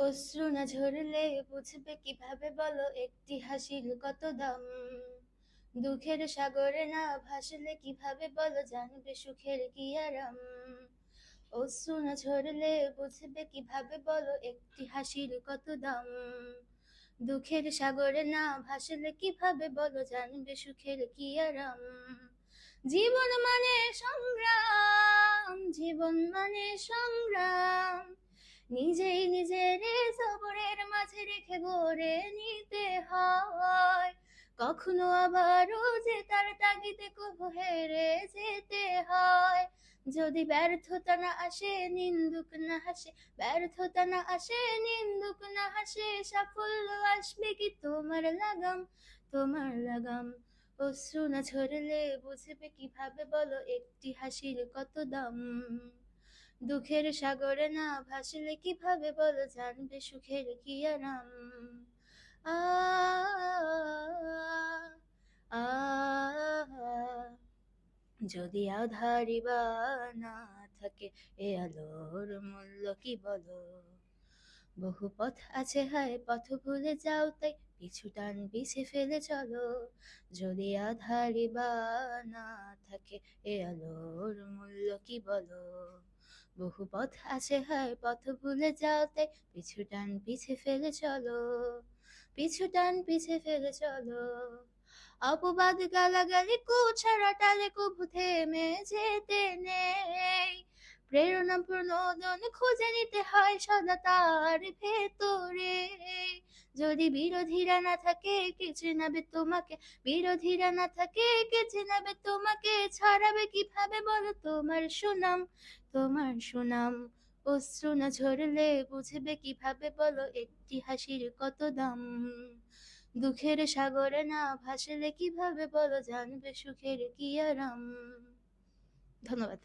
অশ্রু না ঝরলে বুঝবে কীভাবে বলো, একটি হাসির কত দাম? দুঃখের সাগরে না ভাসলে কীভাবে বলো, জানবে সুখের কি আরাম? অশ্রু না ঝরলে বুঝবে কীভাবে বলো, একটি হাসির কত দাম? দুঃখের সাগরে না ভাসলে কীভাবে বলো, জানবে সুখের কি আরাম? জীবন মানে সংগ্রাম, জীবন মানে সংগ্রাম। নিজেই রেখে গড়ে নিতে হয়। কখনো আবারও যে তার তাগিদে কবু হেরে যেতে হয়। যদি ব্যর্থতা না আসে, নিন্দুক না হাসে, ব্যর্থতা না আসে, নিন্দুক না হাসে, সাফল্য আসবে কি তোমার লাগাম? তোমার লাগাম। অশ্রু না ছড়লে বুঝবে কীভাবে বলো, একটি হাসির কত দাম? দুঃখের সাগরে না ভাসলে কীভাবে বলো জানবে সুখের কি আরাম? আ যদি আধারি বা না থাকে এ আলোর মূল্য কি বলো? বহু পথ আছে হায়, পথ ভুলে যাও তাই পিছু টান পিছে ফেলে চলো। যদি আধারি বা না থাকে এ আলোর মূল্য কি বলো? বহু পথ আছে হায়, পথ ভুলে যাও তাই পিছু টান পিছে ফেলে চলো। পিছু টান পিছে ফেলে চলো। অপবাদ গালাগালি, কুছাড়া টালে কবু থেমে প্রেরণা প্রণোদন খুঁজে নিতে হয় সদা তার ভেতরে। যদি বিরোধীরা না থাকে, কে চেনাবে তোমাকে? বিরোধীরা না থাকে, কে চেনাবে তোমাকে? ছড়াবে কীভাবে বলো? তোমার সুনাম তোমার সুনাম। অশ্রু না ঝরলে বুঝবে কীভাবে বলো? একটি হাসির কত দাম? দুঃখের সাগরে না ভাসলে কীভাবে বলো? জানবে সুখের কি আরাম? ধন্যবাদ।